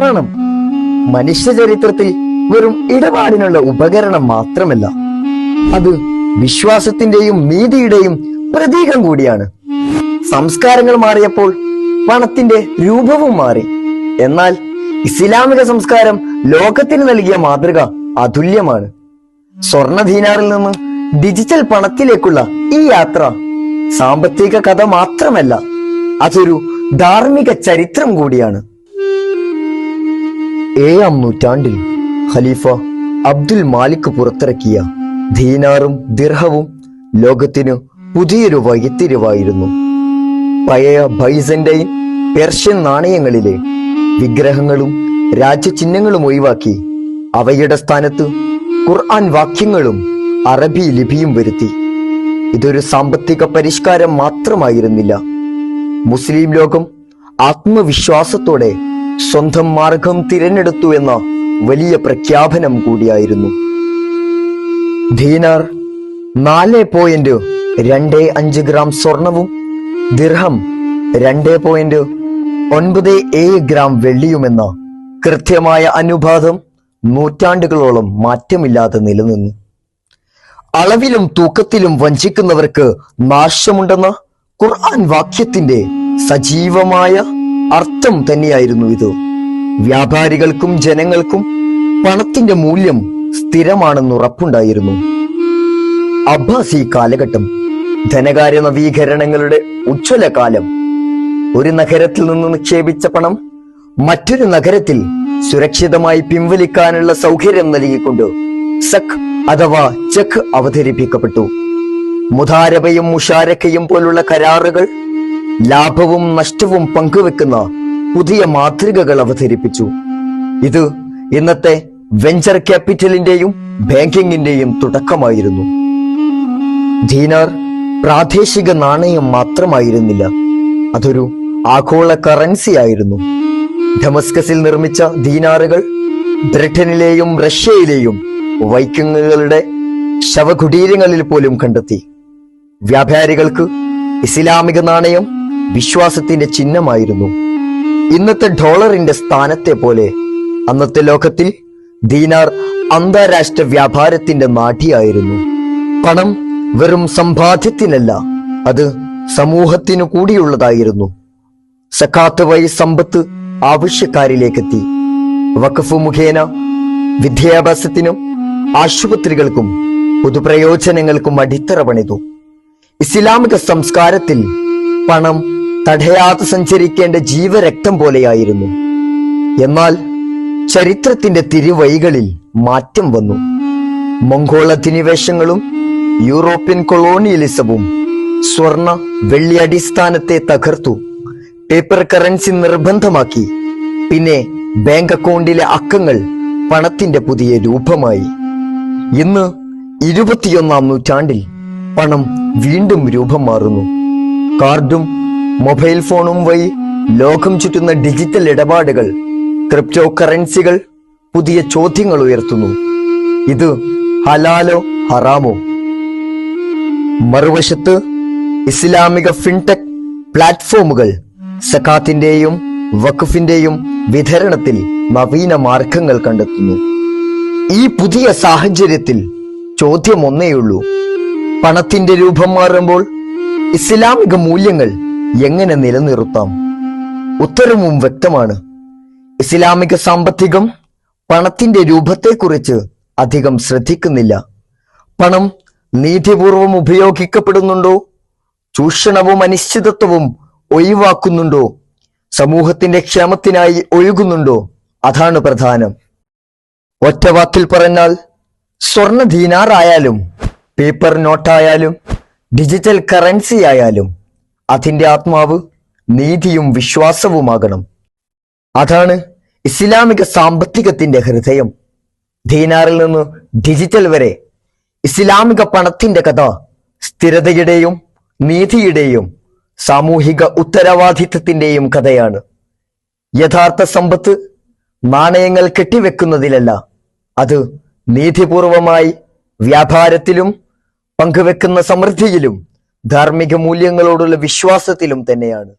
പണം മനുഷ്യ ചരിത്രത്തിൽ വെറും ഇടപാടിനുള്ള ഉപകരണം മാത്രമല്ല അത് വിശ്വാസത്തിന്റെയും നീതിയുടെയും പ്രതീകം കൂടിയാണ്. സംസ്കാരങ്ങൾ മാറിയപ്പോൾ പണത്തിന്റെ രൂപവും മാറി. എന്നാൽ ഇസ്ലാമിക സംസ്കാരം ലോകത്തിന് നൽകിയ മാതൃക അതുല്യമാണ്. സ്വർണ ദീനാറിൽ നിന്ന് ഡിജിറ്റൽ പണത്തിലേക്കുള്ള ഈ യാത്ര സാമ്പത്തിക കഥ മാത്രമല്ല അതൊരു ധാർമ്മിക ചരിത്രം കൂടിയാണ്. ഏഴാം നൂറ്റാണ്ടിൽ ഖലീഫ അബ്ദുൽ മാലിക് പുറത്തിറക്കിയ ദീനാറും ദിർഹവും ലോകത്തിന് പുതിയൊരു വഴിത്തിരിവായിരുന്നു. പഴയ ബൈസന്റൈൻ പെർഷ്യൻ നാണയങ്ങളിലെ വിഗ്രഹങ്ങളും രാജ്യചിഹ്നങ്ങളും ഒഴിവാക്കി അവയുടെ സ്ഥാനത്ത് ഖുർആൻ വാക്യങ്ങളും അറബി ലിപിയും വരുത്തി. ഇതൊരു സാമ്പത്തിക പരിഷ്കാരം മാത്രമായിരുന്നില്ല. മുസ്ലിം ലോകം ആത്മവിശ്വാസത്തോടെ സ്വന്തം മാർഗം തിരഞ്ഞെടുത്തു എന്ന വലിയ പ്രഖ്യാപനം കൂടിയായിരുന്നു. ദീനാർ നാല് പോയിന്റ് രണ്ട് അഞ്ച് ഗ്രാം സ്വർണവും ദിർഹം രണ്ട് പോയിന്റ് ഒൻപത് ഏഴ് ഗ്രാം വെള്ളിയുമെന്ന കൃത്യമായ അനുപാതം നൂറ്റാണ്ടുകളോളം മാറ്റമില്ലാതെ നിലനിന്നു. അളവിലും തൂക്കത്തിലും വഞ്ചിക്കുന്നവർക്ക് നാശമുണ്ടെന്ന ഖുർആൻ വാക്യത്തിന്റെ സജീവമായ അർത്ഥം തന്നെയായിരുന്നു ഇത്. വ്യാപാരികൾക്കും ജനങ്ങൾക്കും പണത്തിന്റെ മൂല്യം സ്ഥിരമാണെന്ന് ഉറപ്പുണ്ടായിരുന്നു. അബ്ബാസി കാലഘട്ടം ധനകാര്യ നവീകരണങ്ങളുടെ ഉജ്ജ്വല കാലം ഒരു നഗരത്തിൽ നിന്ന് നിക്ഷേപിച്ച പണം മറ്റൊരു നഗരത്തിൽ സുരക്ഷിതമായി പിൻവലിക്കാനുള്ള സൗകര്യം നൽകിക്കൊണ്ട് സഖ് അഥവാ ചെക്ക് അവതരിപ്പിക്കപ്പെട്ടു. മുതാരബയും മുഷാരക്കയും പോലുള്ള കരാറുകൾ ലാഭവും നഷ്ടവും പങ്കുവെക്കുന്ന പുതിയ മാതൃകകൾ അവതരിപ്പിച്ചു. ഇത് ഇന്നത്തെ വെഞ്ചർ ക്യാപിറ്റലിന്റെയും ബാങ്കിങ്ങിന്റെയും തുടക്കമായിരുന്നു. ദീനാർ പ്രാദേശിക നാണയം മാത്രമായിരുന്നില്ല. അതൊരു ആഗോള കറൻസി ആയിരുന്നു. ഡമസ്കസിൽ നിർമ്മിച്ച ദീനാറുകൾ ബ്രിട്ടനിലെയും റഷ്യയിലെയും വൈക്കിങ്ങുകളുടെ ശവകുടീരങ്ങളിൽ പോലും കണ്ടെത്തി. വ്യാപാരികൾക്ക് ഇസ്ലാമിക നാണയം വിശ്വാസത്തിന്റെ ചിഹ്നമായിരുന്നു. ഇന്നത്തെ ഡോളറിന്റെ സ്ഥാനത്തെ പോലെ അന്നത്തെ ലോകത്തിൽ ദീനാർ അന്താരാഷ്ട്ര വ്യാപാരത്തിന്റെ നാഠിയായിരുന്നു. പണം വെറും സമ്പാദ്യത്തിനല്ല അത് സമൂഹത്തിനു കൂടിയുള്ളതായിരുന്നു. സക്കാത്ത് വഴി സമ്പത്ത് ആവശ്യക്കാരിലേക്കെത്തി. വഖഫ് മുഖേന വിദ്യാഭ്യാസത്തിനും ആശുപത്രികൾക്കും പൊതുപ്രയോജനങ്ങൾക്കും അടിത്തറ പണിതു. ഇസ്ലാമിക സംസ്കാരത്തിൽ പണം തടയാതെ സഞ്ചരിക്കേണ്ട ജീവരക്തം പോലെയായിരുന്നു. എന്നാൽ ചരിത്രത്തിന്റെ തിരുവഴികളിൽ മാറ്റം വന്നു. മംഗോള അധിനിവേശങ്ങളും യൂറോപ്യൻ കൊളോണിയലിസവും സ്വർണ വെള്ളി അടിസ്ഥാനത്തെ തകർത്തു. പേപ്പർ കറൻസി നിർബന്ധമാക്കി. പിന്നെ ബാങ്ക് അക്കൗണ്ടിലെ അക്കങ്ങൾ പണത്തിന്റെ പുതിയ രൂപമായി. ഇന്ന് ഇരുപത്തിയൊന്നാം നൂറ്റാണ്ടിൽ പണം വീണ്ടും രൂപം മാറുന്നു. കാർഡും മൊബൈൽ ഫോണും വഴി ലോകം ചുറ്റുന്ന ഡിജിറ്റൽ ഇടപാടുകൾ ക്രിപ്റ്റോ കറൻസികൾ പുതിയ ചോദ്യങ്ങൾ ഉയർത്തുന്നു. ഇത് ഹലാലോ ഹറാമോ? മറുവശത്ത് ഇസ്ലാമിക ഫിൻടെക് പ്ലാറ്റ്ഫോമുകൾ സക്കാത്തിന്റെയും വഖഫിന്റെയും വിതരണത്തിൽ നവീന മാർഗങ്ങൾ കണ്ടെത്തുന്നു. ഈ പുതിയ സാഹചര്യത്തിൽ ചോദ്യം ഒന്നേയുള്ളൂ. പണത്തിന്റെ രൂപം മാറുമ്പോൾ ഇസ്ലാമിക മൂല്യങ്ങൾ എങ്ങനെ നിലനിർത്താം? ഉത്തരവും വ്യക്തമാണ്. ഇസ്ലാമിക സാമ്പത്തികം പണത്തിന്റെ രൂപത്തെക്കുറിച്ച് അധികം ശ്രദ്ധിക്കുന്നില്ല. പണം നീതിപൂർവം ഉപയോഗിക്കപ്പെടുന്നുണ്ടോ? ചൂഷണവും അനിശ്ചിതത്വവും ഒഴിവാക്കുന്നുണ്ടോ? സമൂഹത്തിന്റെ ക്ഷേമത്തിനായി ഒഴുകുന്നുണ്ടോ? അതാണ് പ്രധാനം. ഒറ്റ വാക്കിൽ പറഞ്ഞാൽ സ്വർണ ദീനാറായാലും പേപ്പർ നോട്ടായാലും ഡിജിറ്റൽ കറൻസി ആയാലും അതിന്റെ ആത്മാവ് നീതിയും വിശ്വാസവുമാകണം. അതാണ് ഇസ്ലാമിക സാമ്പത്തികത്തിന്റെ ഹൃദയം. ദീനാറിൽ നിന്ന് ഡിജിറ്റൽ വരെ ഇസ്ലാമിക പണത്തിന്റെ കഥ സ്ഥിരതയുടെയും നീതിയുടെയും സാമൂഹിക ഉത്തരവാദിത്തത്തിന്റെയും കഥയാണ്. യഥാർത്ഥ സമ്പത്ത് നാണയങ്ങൾ കെട്ടിവെക്കുന്നതിലല്ല അത് നീതിപൂർവമായി വ്യാപാരത്തിലും പങ്കുവെക്കുന്ന സമൃദ്ധിയിലും ധാർമ്മിക മൂല്യങ്ങളോടുള്ള വിശ്വാസത്തിലും തന്നെയാണ്.